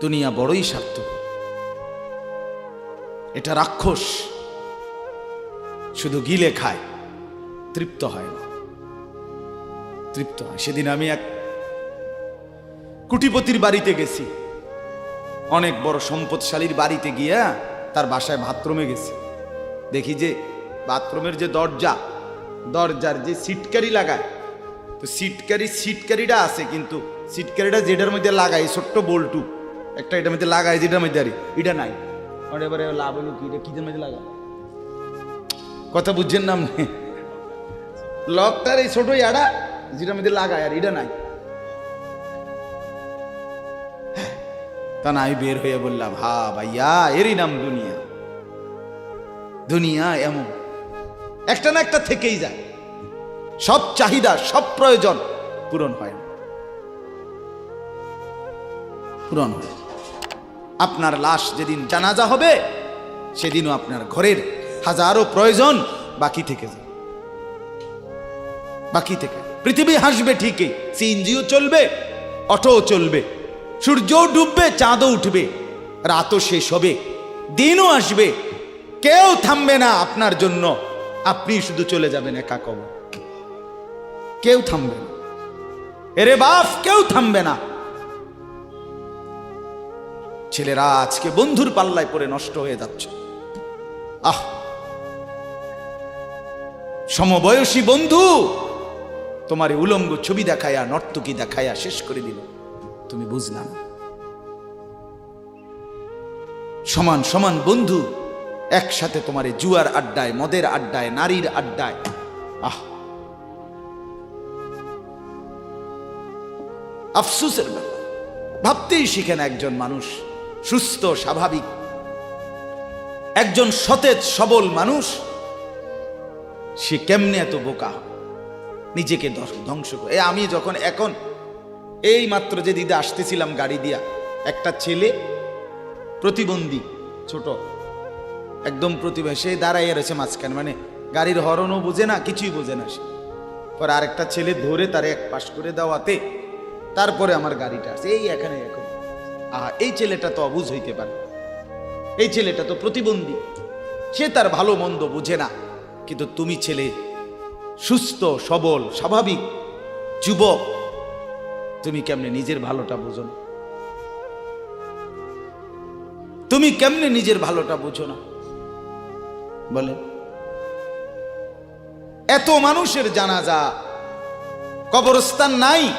দুনিয়া বড়ই স্বার্থপর এটা রাক্ষস শুধু গিলে খায়, তৃপ্ত হয় না। তৃপ্ত হয়। সেদিন আমি এক কুটিপতির বাড়িতে গেছি। অনেক বড় সম্পদশালীর বাড়িতে গিয়া তার বাসায় বাথরুমে গেছি। দেখি যে বাথরুমের যে দরজা, দরজার যে সিটকারি লাগায়, তো সিটকারি সিটকারিটা আছে, কিন্তু সিটকারিটা যেটার মধ্যে লাগায় ছোট্ট বল্টু একটা এটার মধ্যে লাগায় যেটার মধ্যে আরে এটা নাই। এবারে লাভ হলো কি? এটা কিদের মধ্যে লাগা কথা বুঝছেন না আপনি? লকটার এই ছোট ইয়াটা, যেটার মধ্যে লাগায় আর এটা নাই। তা না, আমি বের হয়ে বললাম, হা ভাইয়া, এরই নাম দুনিয়া। দুনিয়া এমন। একটা না একটা থেকেই যায়। সব চাহিদা, সব প্রয়োজন পূরণ হয় না। পূরণ হয়। আপনার লাশ যেদিন জানাজা হবে, সেদিনও আপনার ঘরের হাজারো প্রয়োজন বাকি থেকে যায়। বাকি থেকে। পৃথিবী হাসবে ঠিকই, সিএনজিও চলবে, অটোও চলবে, সূর্যও ডুববে, চাঁদও উঠবে, রাতও শেষ হবে, দিনও আসবে। কেউ থামবে না আপনার জন্য, আপনি শুধু চলে যাবেন একা কবর কেউ থামবে না। এরে বাপ, কেউ থামবে না। ছেলেরা আজকে বন্ধুর পাল্লায় পড়ে নষ্ট হয়ে যাচ্ছে। আহ! সমবয়সী বন্ধু, তোমার উলঙ্গ ছবি দেখায়া, নর্তকী দেখায়া শেষ করে দিল। তুমি বুঝলা না। সমান সমান বন্ধু, একসাথে তোমার জুয়ার আড্ডায়, মদের আড্ডায়, নারীর আড্ডায়। আহ! আফসুসের ব্যাপার। ভাবতেই শিখেন একজন মানুষ। সুস্থ, স্বাভাবিক। একজন সতেজ, সবল মানুষ, সে কেমনে এত বোকা নিজেকে ধ্বংস- করে। এ আমি যখন এখন এই মাত্র যে দিদা আসতেছিলাম গাড়ি দিয়া, একটা ছেলে, প্রতিবন্ধী, ছোট, একদম প্রতিভা, সে দাঁড়াইয়া রয়েছে মাঝখানে মানে গাড়ির হরনও বোঝে না, কিছুই বোঝে না সে। পরে আরেকটা ছেলে ধরে তার এক পাশ করে দেওয়াতে, তারপরে আমার গাড়িটা আসছে এই এখানে এখন আহা, এই ছেলেটা তো অবুঝ হইতে পারে। এই ছেলেটা তো প্রতিবন্ধী। সে তার ভালো মন্দ বুঝে না। কিন্তু তুমি ছেলে, সুস্থ, সবল, স্বাভাবিক, যুবক, তুমি কেমনে নিজের ভালোটা বোঝো না? তুমি কেমনে নিজের ভালোটা বুঝো না? বলে, এত মানুষের জানাজা, কবরস্থান নাই,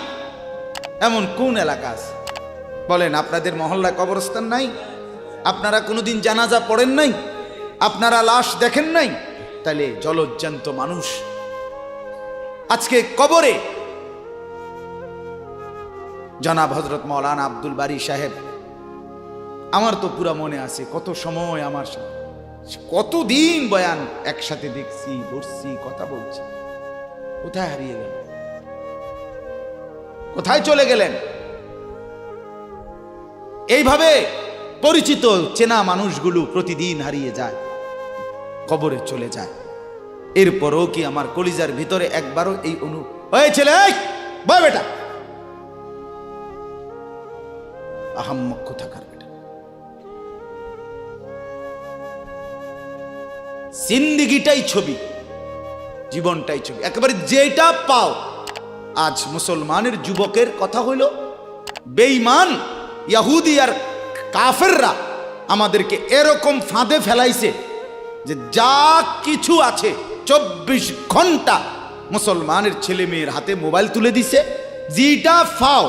এমন কোন এলাকা আছে? বলেন, আপনাদের মহল্লায় কবরস্থান নাই? আপনারা কোনোদিন জানাজা পড়েন নাই? আপনারা লাশ দেখেন নাই? তাহলে জলজ্জান্ত মানুষ। আজকে কবরে জনাব হজরত মৌলানা আব্দুল বারি সাহেব, আমার তো পুরা মনে আছে, কত সময় আমার সাথে কতদিন বয়ান একসাথে দেখছি বসছি কথা বলছি। কোথায় হারিয়ে গেল? কোথায় চলে গেলেন? এইভাবে পরিচিত চেনা মানুষগুলো প্রতিদিন হারিয়ে যায়, কবরে চলে যায়। এরপরও কি আমার কলিজার ভিতরে একবারও এই অনু হয়েছিল বয় বেটা। আহাম্মক্ষ থাকার বেটা। জিন্দিগিটাই ছবি, জীবনটাই ছবি। একেবারে যেটা পাও, আজ মুসলমানের যুবকের কথা হইল, বেঈমান ইয়াহুদি আর কাফেররা আমাদেরকে এরকম ফাঁদে ফেলাইছে যে যা কিছু আছে, চব্বিশ ঘণ্টা মুসলমানের ছেলে মেয়ের হাতে মোবাইল তুলে দিছে যেটা ফাও,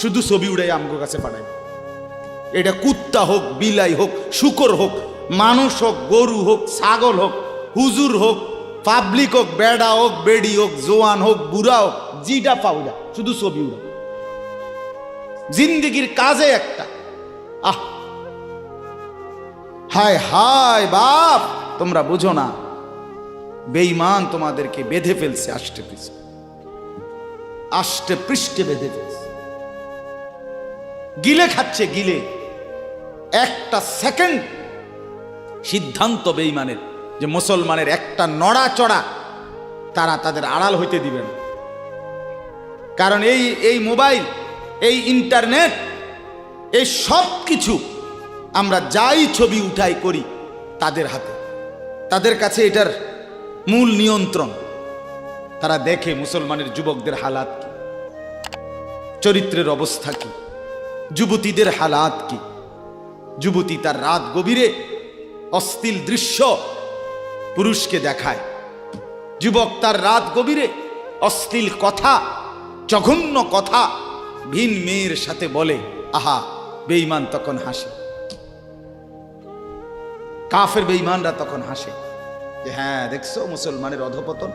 শুধু ছবি উড়াই আমগো কাছে পাঠায়। এটা কুত্তা হোক, বিলাই হোক, শুকর হোক, মানুষ হোক, গরু হোক, ছাগল হোক, হুজুর হোক, পাবলিক হোক, বেড়া হোক, বেড়ি হোক, জোয়ান হোক, বুড়া হোক জিটা পাউলা শুধু ছবি উড়া জিন্দিগির কাজে একটা। আহ। হায় হায় বাপ, তোমরা বুঝো না, বেঈমান তোমাদেরকে বেঁধে ফেলছে, আষ্টে পৃষ্ঠে। আষ্টে পৃষ্ঠে বেঁধে ফেলছে। গিলে খাচ্ছে গিলে। একটা সেকেন্ড সিদ্ধান্ত বেঈমানের, যে মুসলমানের একটা নড়াচড়া তারা তাদের আড়াল হইতে দিবেন কারণ এই এই মোবাইল এই ইন্টারনেট, এই সব কিছু আমরা যাই ছবি উঠাই করি তাদের হাতে। তাদের কাছে এটার মূল নিয়ন্ত্রণ। তারা দেখে মুসলমানের যুবকদের হালাত কি? চরিত্রের অবস্থা কি? যুবতীদের হালাত কি? যুবতী তার রাত গভীরে অস্থিল দৃশ্য পুরুষকে দেখায়। যুবক তার রাত গভীরে অশ্লীল কথা, জঘন্য কথা ভিন মেয়ের সাথে বলে, আহা, বেঈমান তখন হাসে। কাফের বেঈমানরা তখন হাসে যে হ্যাঁ দেখছ মুসলমানের অধপতন?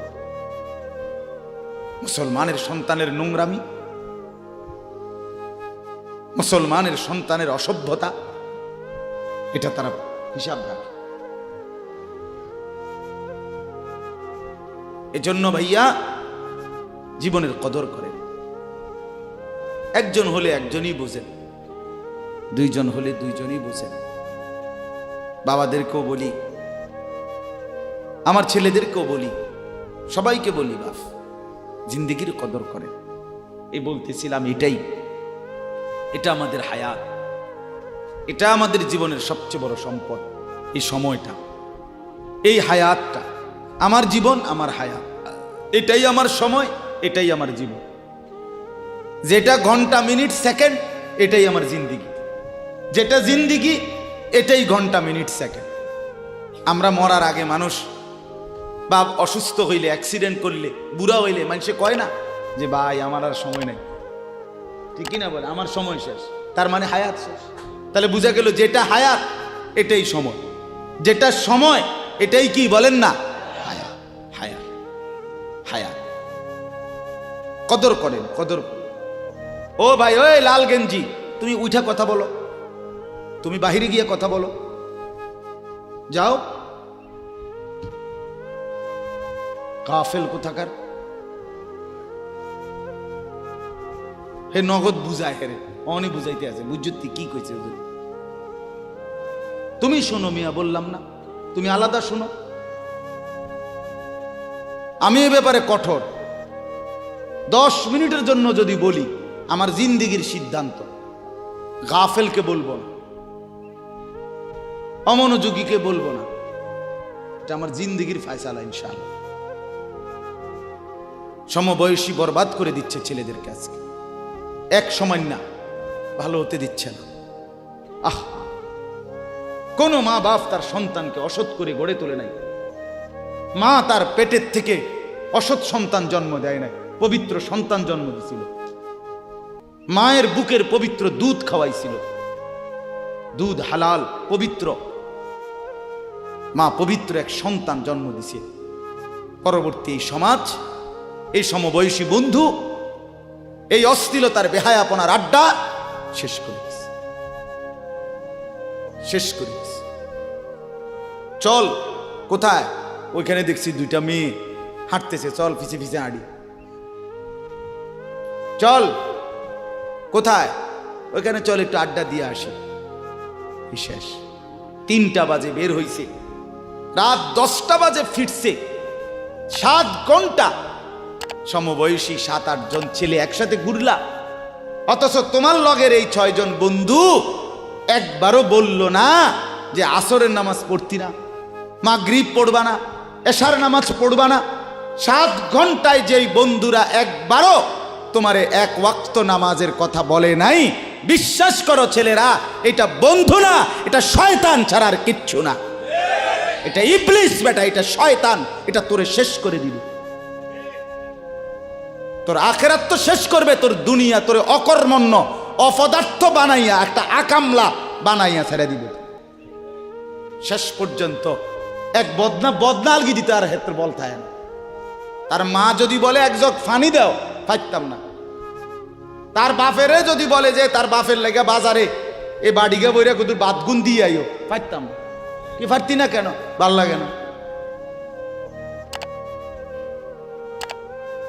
মুসলমানের সন্তানের নোংরামি? মুসলমানের সন্তানের অসভ্যতা? এটা তারা হিসাব রাখে। এজন্য ভাইয়া, জীবনের কদর করেন। একজন হলে একজনই বোঝেন। দুইজন হলে দুইজনই বোঝেন। বাবাদেরকেও বলি, আমার ছেলেদেরকেও বলি, সবাইকে বলি, বাপ, জিন্দিগির কদর করেন। এই বলতেছিলাম এটাই, এটা আমাদের হায়াত, এটা আমাদের জীবনের সবচেয়ে বড় সম্পদ, এই সময়টা, এই হায়াতটা, আমার জীবন, আমার হায়াত, এটাই আমার সময়, এটাই আমার জীবন। যেটা ঘণ্টা, মিনিট, সেকেন্ড, এটাই আমার জিন্দিগি। যেটা জিন্দিগি, এটাই ঘণ্টা, মিনিট, সেকেন্ড। আমরা মরার আগে মানুষ বা অসুস্থ হইলে অ্যাক্সিডেন্ট করলে, বুড়া হইলে মানুষে কয় না যে, ভাই, আমার আর সময় নেই। ঠিকই না বলে? আমার সময় শেষ। তার মানে হায়াত শেষ। তাহলে বোঝা গেল যেটা হায়াত, এটাই সময়। যেটা সময়, এটাই কি বলেন না? হায়াত। হায়াত। হায়াত। কদর করেন কদর করেন। ও ভাই, ওই লাল গেঞ্জি, তুমি উঠা কথা বলো। তুমি বাহিরে গিয়ে কথা বলো। যাও। কাফেল কোথাকার? হে নগদ বুঝায় হেরে অনি বুঝাইতে আছে বুঝতি কি কইছে তুমি শোনো মিয়া, বললাম না, তুমি আলাদা শোনো। আমি এ ব্যাপারে কঠোর। দশ মিনিটের জন্য যদি বলি আমার জিন্দিগির সিদ্ধান্ত। গাফেলকে বলব না। অমনোযোগীকে বলব না। এটা আমার জিন্দিগির ফায়সালা, ইনশাআল্লাহ। সমবয়সী বরবাদ করে দিচ্ছে ছেলেদের কাছে এক সময় না, ভালো হতে দিচ্ছে না। আহ! কোন মা বাপ তার সন্তানকে অসৎ করে গড়ে তোলে নাই। মা তার পেটের থেকে অসৎ সন্তান জন্ম দেয় নাই, পবিত্র সন্তান জন্ম দিছিল। মায়ের বুকের পবিত্র দুধ খাওয়াইছিল। দুধ হালাল, পবিত্র। মা পবিত্র এক সন্তান জন্ম দিছে। পরবর্তী এই সমাজ, এই সমবয়সী বন্ধু, এই অস্থিলতার বেহায়াপনার আড্ডা শেষ করে শেষ করে চল, কোথায়? ওইখানে দেখছি দুইটা মেয়ে হাঁটতেছে। চল, ফিসে ফিসে হাঁড়ি চল। কোথায়? ওইখানে চল, একটু আড্ডা দিয়ে আসি। শেষ। তিনটা বাজে বের হইছে। রাত দশটা বাজে ফিরছে। সাত ঘণ্টা। সমবয়সী সাত আটজন ছেলে একসাথে ঘুরলা। অথচ তোমার লগের এই ছয়জন বন্ধু একবারও বলল না যে আসরের নামাজ পড়তি না, মাগরিব পড়বা না, এশার নামাজ পড়বা না। সাত ঘন্টায় যেই বন্ধুরা একবারও তোমারে এক ওয়াক্ত নামাজের কথা বলে নাই। বিশ্বাস করো ছেলেরা, এটা বন্ধু না, এটা শয়তান ছাড়ার কিচ্ছু না। এটা ইবলিস বেটা, এটা শয়তান, এটা তোরে শেষ করে দিবে। তোর আখেরাত তো শেষ করবে, তোর দুনিয়া তোর অকর্মণ্য, অপদার্থ বানাইয়া, একটা আকামলা বানাইয়া ছেড়ে দিবে। শেষ পর্যন্ত এক বদনা বদনা আলগি দিতে আর ক্ষেত্রে বল থাকে না। তার মা যদি বলে, এক ফানি দাও ফাইতাম না। তার বাপেরে যদি বলে যে তার বাপের লেগে বাজারে এ বাড়িকে বইরা কুদুর বাদগুন দিয়ে আইও। না কি ফারতি না কেন? ভালো লাগে না।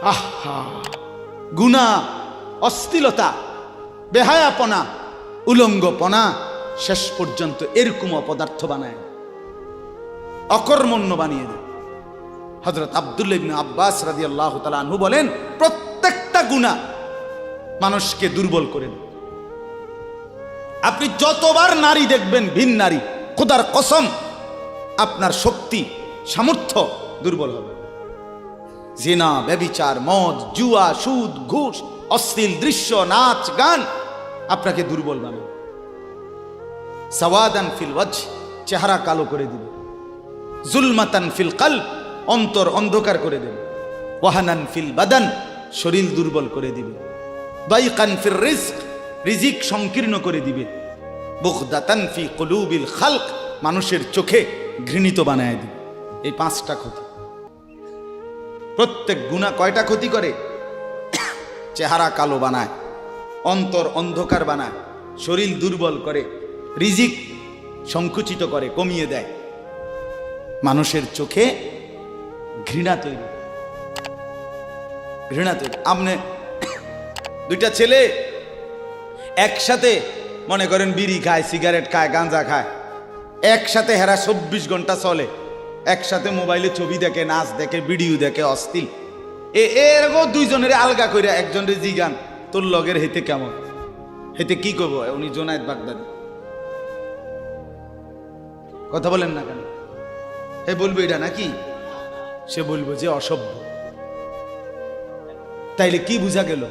আহা গুণা অস্থিলতা বেহায়াপনা উলঙ্গপনা শেষ পর্যন্ত এরকম অপদার্থ বানায়। অকর্মণ্য বানিয়ে দেয়। হজরত আবদুল্লাহ ইবনে আব্বাস রাজি আল্লাহ আনহু বলেন প্রত্যেকটা গুণা মানুষকে দুর্বল করে দেয়। আপনি যতবার নারী দেখবেন, ভিন নারী, খোদার কসম, আপনার শক্তি, সামর্থ্য দুর্বল হবে। জিনা ব্যবিচার মদ, জুয়া, সুদ, ঘুষ, অশ্লীল দৃশ্য, নাচ, গান আপনাকে দুর্বল বানাবে। সওয়াদান ফিল ওয়াজ চেহারা কালো করে দিবে। জুলমাতান ফিল কাল অন্তর অন্ধকার করে দেবে। ওয়াহানান ফিল বাদান, শরীর দুর্বল করে দিবে। দাইকান ফির রিজক, রিজিক সংকীর্ণ করে দিবে। বুগদাতান ফি কলুবিল খালক, মানুষের চোখে ঘৃণিত বানায় দিবে। এই পাঁচটা ক্ষতি। প্রত্যেক গুণা কয়টা ক্ষতি করে? চেহারা কালো বানায়, অন্তর অন্ধকার বানায়, শরীর দুর্বল করে, রিজিক সংকুচিত করে, কমিয়ে দেয়। মানুষের চোখে ঘৃণা তৈরি। ঘৃণা তৈরি। আপনি দুইটা ছেলে একসাথে, মনে করেন বিড়ি খায়, সিগারেট খায়, গাঁজা খায়, একসাথে হেরা চব্বিশ ঘণ্টা চলে, একসাথে মোবাইলে ছবি দেখে, নাচ দেখে, ভিডিও দেখে, অস্থির। এ এরকম দুইজনের আলগা করে একজনের জিগান তোর লগের হেতে কেমন? হেতে কি করব উনি জোনায়েদ বাগদাদি। কথা বলেন না কেন? হে, বলব এটা নাকি? সে বলব যে অসভ্য। তাইলে কি বুঝা গেল?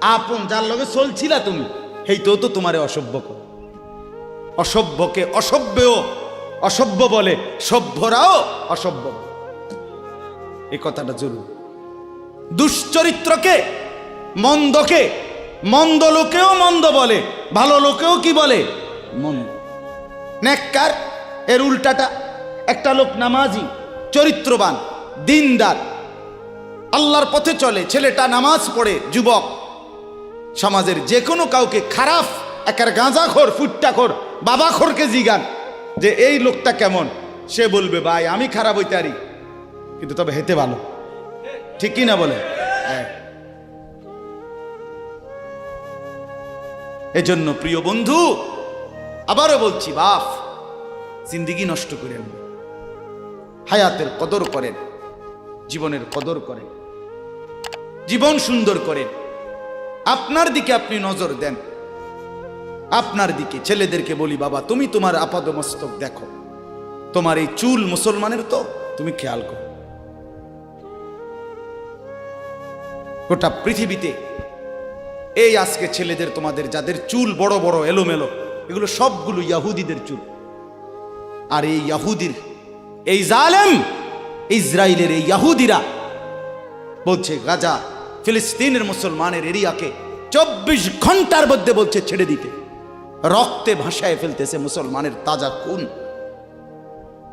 আপন যার লগে চলছিলা তুমি হেই তো তোমারে অসভ্য অসভ্যকে অসভ্যও, অসভ্য বলে সভ্যরাও অসভ্য। এই কথাটা জরুর। দুশ্চরিত্রকে মন্দকে, মন্দ লোকেও মন্দ বলে, ভালো লোকেও কি বলে? মন্দ নেককার, এর উল্টাটা একটা লোক নামাজি, চরিত্রবান, দিনদার। আল্লাহর পথে চলে, ছেলেটা নামাজ পড়ে, যুবক। সমাজের যে কোনো কাউকে খারাপ একার গাঁজাখোর ফুট্টাখোর বাবাখোরকে জিগান যে এই লোকটা কেমন? সে বলবে, ভাই, আমি খারাপ হইতে পারি। কিন্তু তবে হেতে ভালো। ঠিক কি না বলে? হ্যাঁ। এজন্য প্রিয় বন্ধু, আবারও বলছি, বাপ, জিন্দিগি নষ্ট করেন। হায়াতের কদর করেন, জীবনের কদর করেন। জীবন সুন্দর করেন। আপনার দিকে আপনি নজর দেন। আপনার দিকে, ছেলেদেরকে বলি, বাবা, তুমি তোমার আপাদমস্তক দেখো। তোমার এই চুল মুসলমানের তো, তুমি খেয়াল করো। গোটা পৃথিবীতে এই আজকে ছেলেদের, তোমাদের, যাদের চুল বড় বড়, এলোমেলো, এগুলো সবগুলো ইয়াহুদিদের চুল। আর এই ইয়াহুদির, এই জালেম ইসরায়েলের এই ইয়াহুদিরা বলছে, গাজা ফিলিস্তিনের মুসলমানের এরিয়াকে চব্বিশ ঘণ্টার মধ্যে বলছে ছেড়ে দিতে। রক্তে ভাসায় ফেলতেছে মুসলমানের তাজা খুন।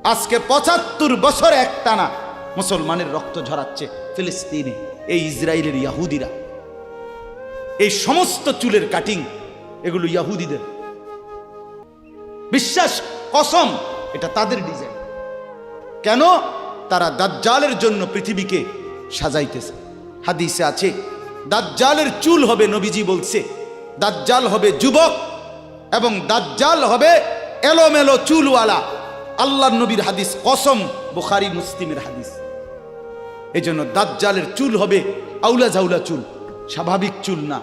আজকে পঁচাত্তর বছর একটানা মুসলমানের রক্ত ঝরাচ্ছে ফিলিস্তিনে, এই ইসরায়েলের ইয়াহুদিরা। এই সমস্ত চুলের কাটিং এগুলো ইয়াহুদিদের। বিশ্বাস, কসম, এটা তাদের ডিজাইন। কেন? তারা দাজ্জালের জন্য পৃথিবীকে সাজাইতেছে। হাদিসে আছে, দাজ্জালের চুল হবে নবীজি বলছে, দাজ্জাল হবে যুবক এবং দাজ্জাল হবে এলোমেলো চুলওয়ালা। আল্লাহ নবীর হাদিস কসম, বুখারি, মুসলিমের হাদিস। এই জন্য দাজ্জালের চুল হবে আউলা জাউলা চুল, স্বাভাবিক চুল না।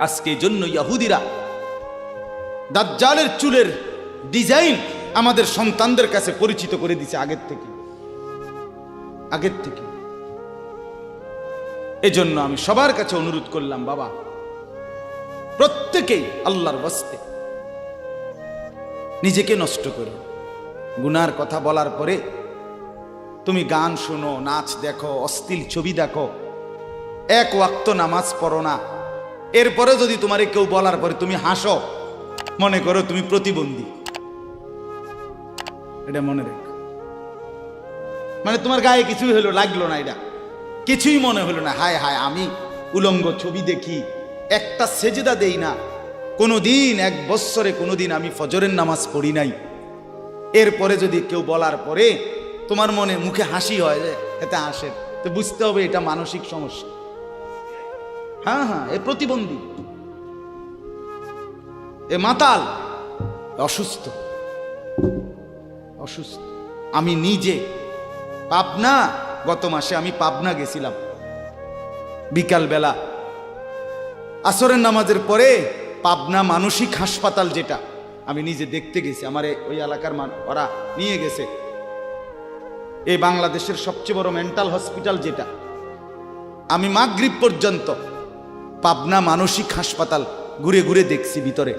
আজকে জন্য ইয়াহুদিরা দাজ্জালের চুলের ডিজাইন আমাদের সন্তানদের কাছে পরিচিত করে দিছে আগের থেকে। আগের থেকে। এজন্য আমি সবার কাছে অনুরোধ করলাম, বাবা, প্রত্যেকেই আল্লাহর বস্তে নিজেকে নষ্ট করো। গুনার কথা বলার পরে তুমি গান শোনো, নাচ দেখো, অশ্লীল ছবি দেখো, এক ওয়াক্ত নামাজ পড়ো না। এরপরে যদি তোমারে কেউ বলার পরে তুমি হাসো, মনে করো তুমি প্রতিবন্ধী। এটা মনে রেখ। মানে তোমার গায়ে কিছুই হলো, লাগল না এটা। কিছুই মনে হলো না। হায় হায়, আমি উলঙ্গ ছবি দেখি, একটা সেজদা দেই না। কোনোদিন, এক বৎসরে কোনোদিন আমি ফজরের নামাজ পড়ি নাই। এরপরে যদি কেউ বলার পরে তোমার মনে মুখে হাসি হয় যে, এতে হাসে তো বুঝতে হবে এটা মানসিক সমস্যা। হ্যাঁ হ্যাঁ এ প্রতিবন্ধী। এ মাতাল, অসুস্থ। অসুস্থ। আমি নিজে। পাবনা গত মাসে আমি পাবনা গেছিলাম। বিকাল বেলা আসরের নামাজের পরে পাবনা মানসিক হাসপাতাল যেটা, আমি নিজে দেখতে গেছি, আমার ওই এলাকার ওরা নিয়ে গেছে। এই বাংলাদেশের সবচেয়ে বড় মেন্টাল হসপিটাল যেটা। আমি মাগরিব পর্যন্ত পাবনা মানসিক হাসপাতাল ঘুরে ঘুরে দেখছি ভিতরে।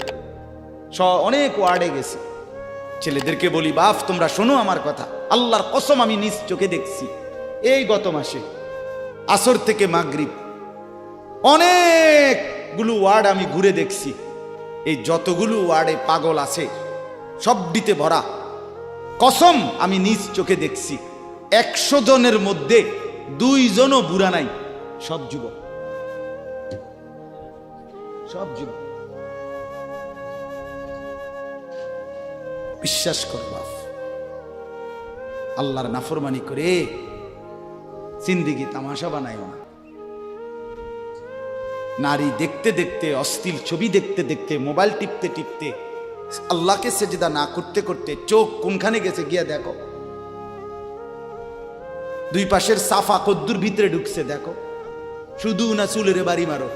স অনেক ওয়ার্ডে গেছি। ছেলেদেরকে বলি বাপ তোমরা শোনো আমার কথা। আল্লাহর কসম আমি নিজ চোখে দেখছি। এই গত মাসে আসর থেকে মাগরিব, অনেকগুলো ওয়ার্ড আমি ঘুরে দেখছি। এই যতগুলো ওয়ার্ডে পাগল আছে সবটিতে ভরা। কসম আমি নিজ চোখে দেখছি, একশো জনের মধ্যে দুইজনও বুড়া নাই, সব যুবক। সব যুবক। বিশ্বাস করবা আল্লাহর নাফরমানি করে জিন্দিগি তামাশা বানাইও না। নারী দেখতে দেখতে অস্থির ছবি দেখতে দেখতে, মোবাইল টিপতে টিপতে, আল্লাহকে সেজদা না করতে করতে চোখ কোনখানে গেছে গিয়া দেখো। দুই পাশের সাফা কদ্দুর ভিতরে ঢুকছে দেখো। শুধু না চুলের বাড়ি মারো।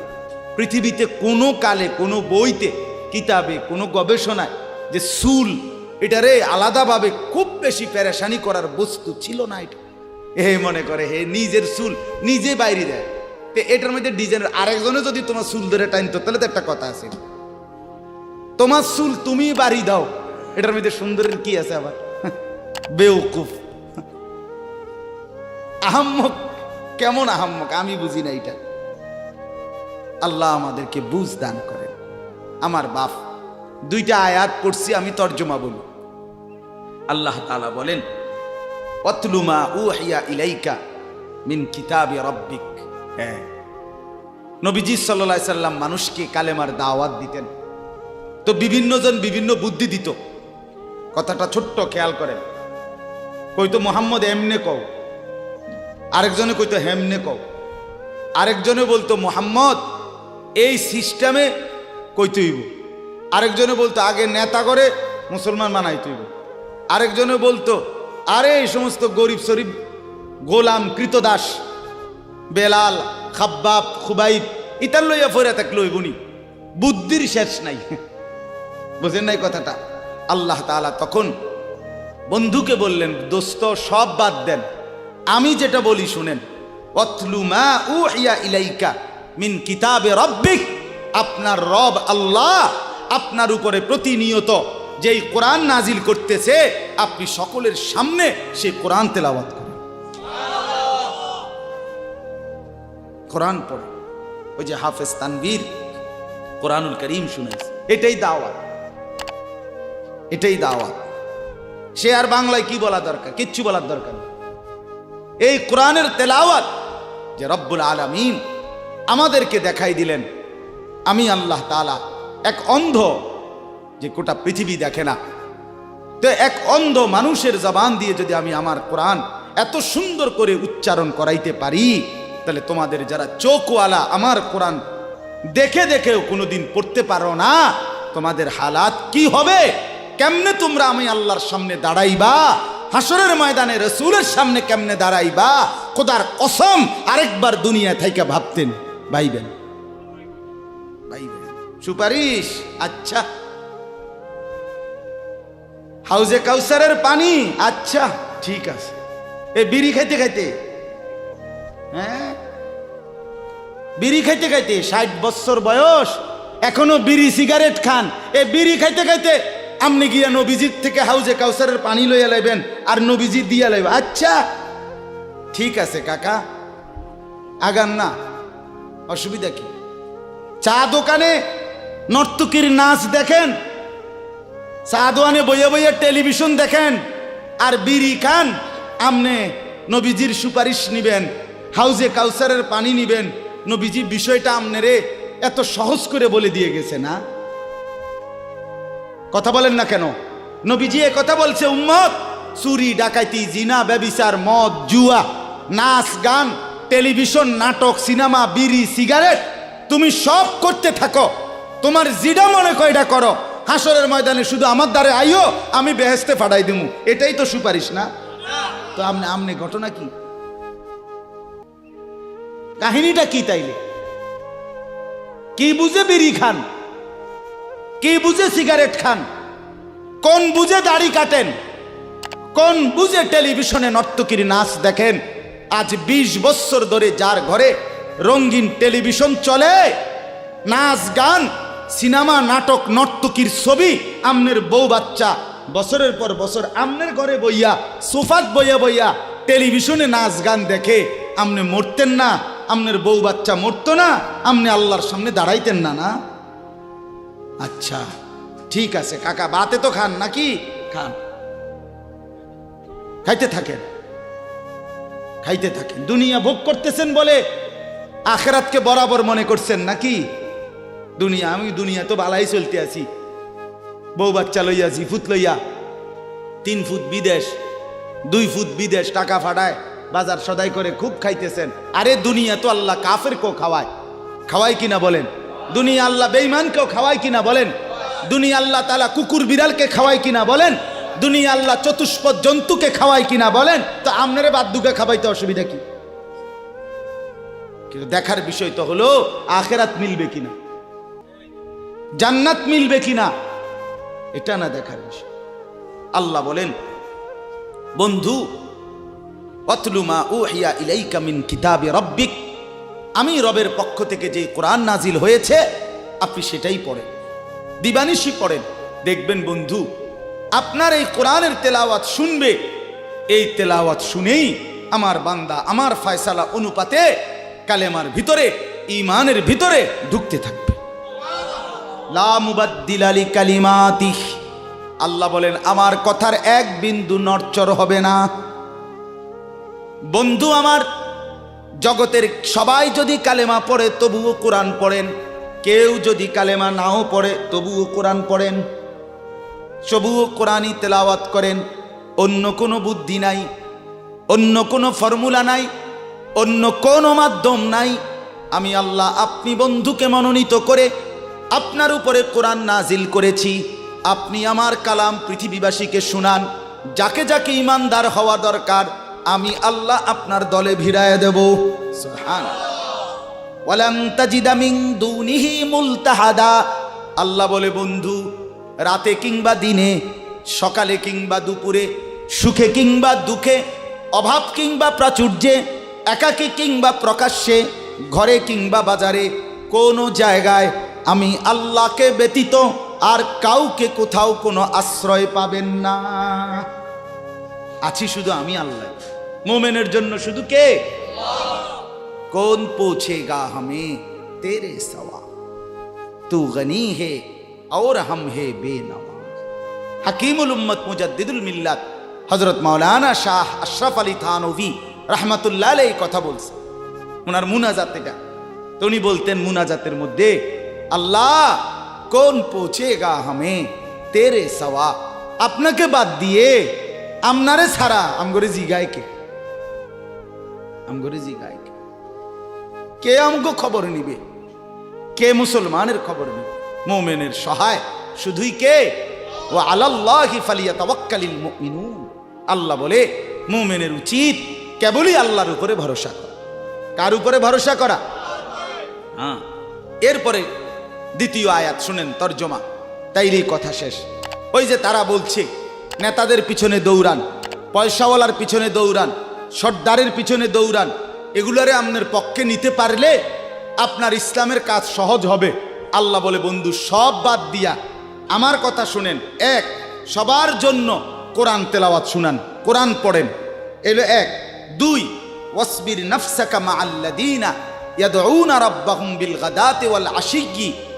পৃথিবীতে কোনো কালে, কোনো বইতে, কিতাবে, কোনো গবেষণায় যে চুল, এটারে আলাদাভাবে খুব বেশি পেরেশানি করার বস্তু ছিল না এটা। হে মনে করে, হে নিজের চুল নিজে বাইরে দেয়। তো এটার মধ্যে ডিজাইনের আরেকজনে যদি তোমার চুল ধরে টাইনতো তাহলে তো একটা কথা আছে। তোমার চুল তুমি বাড়ি দাও। এটার মধ্যে সুন্দরের কি আছে আবার? বেউকুফ। আহাম্মক, কেমন আহাম্মক? আমি বুঝি না এটা। আল্লাহ আমাদেরকে বুঝ দান করেন। আমার বাপ, দুইটা আয়াত পড়ছি, আমি তর্জমা বলি। আল্লাহ তাআলা বলেন অতলুমা উহিয়া ইলাইকা মিন কিতাবে রব্বিক। হ্যাঁ। নবীজি সাল্লাহ সাল্লাম মানুষকে কালেমার দাওয়াত দিতেন। তো বিভিন্ন জন বিভিন্ন বুদ্ধি দিত। কথাটা ছোট্ট খেয়াল করেন। কইতো মোহাম্মদ এমনে কও। আরেকজনে কইতো হেমনে কও। আরেকজনে বলতো, মোহাম্মদ, এই সিস্টেমে কইতেইব আরেকজনে বলতো, আগে নেতা করে মুসলমান বানাই তৈব আরেকজনে বলতো আরে এই সমস্ত গরিব শরীফ, গোলাম, কৃতদাস, বেলাল, খাব্বাব, খুবাইব, ইতার লইয়া ফইরা থাকল বনি বুদ্ধির শেষ নাই। বুঝেন নাই কথাটা? আল্লাহ তাআলা তখন বন্ধুকে বললেন, দোস্ত, সব বাদ দেন। আমি যেটা বলি শুনেন। মা উহিয়া ইলাইকা মিন কিতাবে রব্বিক। আপনার রব আল্লাহ, আপনার উপরে প্রতিনিয়ত যেই কোরআন নাজিল করতেছে, আপনি সকলের সামনে সেই কোরআন তেলাওয়াত করেন। কোরআন পড়ে। ওই যে হাফেজ তানবীর কোরআনুল করিম শুনেছে। এটাই দাওয়াত। এটাই দাওয়াত। সে আর বাংলায় কি বলা দরকার? কিচ্ছু বলার দরকার এই কোরআনের তেলাওয়াত যে রব্বুল আলামিন আমাদেরকে দেখাই দিলেন, আমি আল্লাহ তাআলা এক অন্ধ যে গোটা পৃথিবী দেখে না। তো এক অন্ধ মানুষের জবান দিয়ে যদি আমি আমার কোরআন এত সুন্দর করে উচ্চারণ করাইতে পারি, তাহলে তোমাদের যারা চোখওয়ালা আমার কোরআন দেখে দেখেও কোনোদিন পড়তে পারো না, তোমাদের হালাত কি হবে? কেমনে তোমরা আমি আল্লাহর সামনে দাঁড়াইবা? হাসরের ময়দানে রসুলের সামনে কেমনে দাঁড়াইবা? খোদার কসম আরেকবার দুনিয়া থেকে ভাবতেন, ভাইবেন। ভাইবেন। সুপারিশ? আচ্ছা। হাউজে কাউসারের পানি? আচ্ছা ঠিক আছে। এ বিড়ি খাইতে খাইতে। হ্যাঁ? বিড়ি খাইতে খাইতে, ষাট বছর বয়স, এখনও বিড়ি সিগারেট খান। এ বিড়ি খাইতে খাইতে আপনি গিয়া নবীজির থেকে হাউজে কাউসারের পানি লইয়া লাইবেন, আর নবীজি দিয়া লাইবেন আচ্ছা ঠিক আছে কাকা। আগান না, অসুবিধা কি? চা দোকানে নর্তকীর নাচ দেখেন? দোকানে বইয়ে বইয়ে টেলিভিশন দেখেন আর বিড়ি খান, আমনে নবীজির সুপারিশ নিবেন, হাউজে কাউসারের পানি নিবেন। নবীজি বিষয়টা আমনেরে এত সহজ করে বলে দিয়ে গেছে না? কথা বলেন না কেন? নবীজি এ কথা বলছে, উম্মত, চুরি ডাকাইতি জিনা, ব্যবিচার, মদ, জুয়া, নাচ, গান, টেলিভিশন, নাটক, সিনেমা, বিড়ি, সিগারেট, তুমি সব করতে থাকো। তোমার জিডা মনে কয়টা করো? হাসরের ময়দানে শুধু আমার দ্বারে আইও, আমি বেহেস্তে ফাটাই দিমু। এটাই তো সুপারিশ, না? তো আমনে আমনে ঘটনা কি? কাহিনীটা কি তাইলে? কি বুঝে বিড়ি খান? কি বুঝে সিগারেট খান? কোন বুঝে দাড়ি কাটেন? কোন বুঝে টেলিভিশনে নর্তকীর নাচ দেখেন? আজ ২০ বছর ধরে যার ঘরে রঙিন টেলিভিশন চলে, নাচ গান সিনেমা, নাটক, নর্তকীর ছবি, আমনের বউ বাচ্চা। বছরের পর বছর আমনের ঘরে বইয়া, সোফাত বইয়া বইয়া টেলিভিশনে নাচ গান দেখে। আমনে মরতেন না, আমনের বউ বাচ্চা মরতো না, আমনে আল্লাহর সামনে দাঁড়াইতেন না না? আচ্ছা ঠিক আছে কাকা বাতে তো খান নাকি? খান। খাইতে থাকেন। খাইতে থাকেন। দুনিয়া ভোগ করতেছেন বলে আখেরাতকে বরাবর মনে করছেন নাকি? দুনিয়া, আমি দুনিয়া তো বালাই চলতে আছি। বউ বাচ্চা লইয়া, জি ফুট লইয়া, তিন ফুট বিদেশ, দুই ফুট বিদেশ টাকা ফাটায়, বাজার সদাই করে খুব খাইতেছেন। আরে দুনিয়া তো আল্লাহ কাফের কেউ খাওয়ায়। খাওয়ায় কিনা বলেন? দুনিয়া আল্লাহ বেইমানকেও খাওয়ায় কিনা বলেন? দুনিয়া আল্লাহ তালা কুকুর বিড়ালকে খাওয়ায় কিনা বলেন? দুনিয়া আল্লাহ চতুষ্পদ জন্তুকে খাওয়ায় কিনা বলেন? তো আপনারে বাদ্যুকে খাওয়াইতে অসুবিধা কি? কিন্তু দেখার বিষয় তো হলো, আখেরাত মিলবে কিনা? জান্নাত মিলবে কিনা এটা না দেখার বিষয়। আল্লাহ বলেন, বন্ধু অতলুমা ও হিয়া ইলাইকা মিন কিতাবে রব্বিক। আমি রবের পক্ষ থেকে যে কোরআন নাজিল হয়েছে, আপনি সেটাই পড়েন। দিবানিশি পড়েন। দেখবেন বন্ধু, আপনার এই কোরআনের তেলাওয়াত শুনবে। এই তেলাওয়াত শুনেই আমার বান্দা আমার ফায়সালা অনুপাতে কালেমার ভিতরে ইমানের ভিতরে ঢুকতে থাকবে। আল্লাহ বলেন, আমার কথার এক বিন্দু নড়চড় হবে না। বন্ধু আমার, জগতের সবাই যদি কালেমা পড়ে, তবুও কোরআন পড়েন। কেউ যদি কালেমা নাও পড়ে, তবুও কোরআন পড়েন। তবুও কোরআনই তেলাওয়াত করেন। অন্য কোনো বুদ্ধি নাই, অন্য কোনো ফর্মুলা নাই, অন্য কোনো মাধ্যম নাই। আমি আল্লাহ, আপনি বন্ধুকে মনোনীত করে আপনার উপরে কোরআন নাজিল করেছি। আপনি আমার কালাম পৃথিবীবাসীকে শুনান। যাকে যাকে ইমানদার হওয়া দরকার, আমি আল্লাহ আপনার দলে ভিড়ায় দেব। আল্লাহ বলে, বন্ধু, রাতে কিংবা দিনে, সকালে কিংবা দুপুরে, সুখে কিংবা দুঃখে, অভাব কিংবা প্রাচুর্যে, একাকী কিংবা প্রকাশ্যে, ঘরে কিংবা বাজারে, কোনো জায়গায় আমি আল্লাহকে ব্যতীত আর কাউকে কোথাও কোনো আশ্রয় পাবেন না আছি শুধু আমি আল্লাহ মোমেনের জন্য শুধু কে कौन पूछेगा हमें तेरे सवा तू गनी है और हम है बेनवा हकीमुल उम्मत मुजद्दिदुल मिल्लत হজরত মাওলানা শাহ আশরাফ আলী থানভি রহমতুল্লাহ এই কথা বলছে ওনার মুনাজাত এটা তো উনি বলতেন মুনাজাতের মধ্যে আল্লাহ, কোন পৌঁছেগা হামে? তেরে সওয়া। আপনাকে বাদ দিয়ে আমনারে ছাড়া আমগরে জিগায় কে? আমগরে জিগায় কে? কে আমগো খবর নিবে? কে মুসলমানের খবর নিবে? মোমেনের সহায় শুধুই কে? ও আলাল্লাহি ফালিয়াতাওয়াক্কালিল মুমিনুন। আল্লাহ বলে, মোমেনের উচিত কেবলই আল্লাহর উপরে ভরসা করা। কার উপরে ভরসা করা? হ্যাঁ। এরপরে দ্বিতীয় আয়াত, শুনেন তর্জমা। তাইরই কথা শেষ। ওই যে তারা বলছে, নেতাদের পিছনে দৌড়ান, পয়সাওয়ালার পিছনে দৌড়ান, সর্দারের পিছনে দৌড়ান, এগুলারে আপনার পক্ষে নিতে পারলে আপনার ইসলামের কাজ সহজ হবে। আল্লাহ বলে, বন্ধু, সব বাদ দিয়া, আমার কথা শুনেন। এক, সবার জন্য কোরআন তেলাওয়াত শুনান, কোরআন পড়েন। এলো এক। দুই, ওয়াসবির নাফসাকা মা আল্লাদিনা ইয়াদউনা রাব্বাহুম বিল গাদাতি ওয়াল আশিয়্যি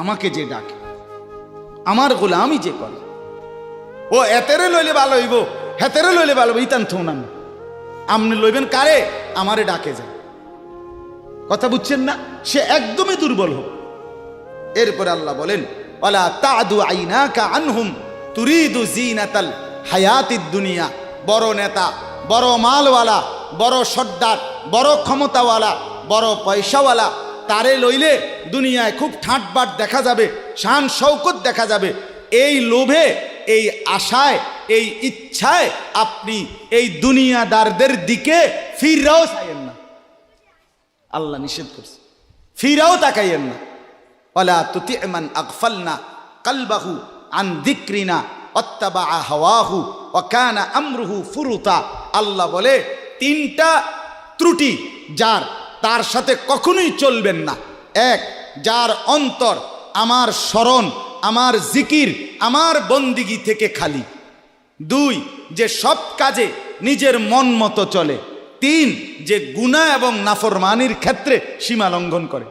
আমাকে যে ডাকে, আমার গোলামি যে করে, ও এতেরে লইলে ভালো হইব, হেতেরে লইলে ভালো হইব, ইতান থৌনান আপনি লইবেন কারে? আমারে ডাকে যায়। কথা বুঝছেন না? সে একদমই দুর্বল হোক। এরপরে আল্লাহ বলেন, ওয়ালা তাদু আইনাকা আনহুম তুরিদু জিনাতাল হায়াতিদ দুনিয়া। বড় নেতা, বড় মালওয়ালা, বড় সর্দার, বড় ক্ষমতাওয়ালা, বড় পয়সাওয়ালা তারে লইলে দুনিয়ায় খুব ঠাটবাট দেখা যাবে, শান শৌকত দেখা যাবে। এই লোভে, এই আশায়, এই ইচ্ছায় আপনি এই দুনিয়াদারদের দিকে ফিররাও চাইয়েন না। আল্লাহ নিষেধ করছে। ফিরাও তাকাইয়েন না। ওলা তুতি মান আকফালনা কালবাহু আন দিক্রিনা অত্তাবা হাওয়াহু ওকানা আমরুহু ফুরুতা। আল্লাহ বলে, তিনটা ত্রুটি যার তার সাথে কখনোই চলবেন না। এক, যার অন্তর আমার স্মরণ, আমার জিকির, আমার বন্দিগি থেকে খালি। দুই, যে সব কাজে নিজের মন মতো চলে। তিন, যে গুণা এবং নাফরমানির ক্ষেত্রে সীমা লঙ্ঘন করে।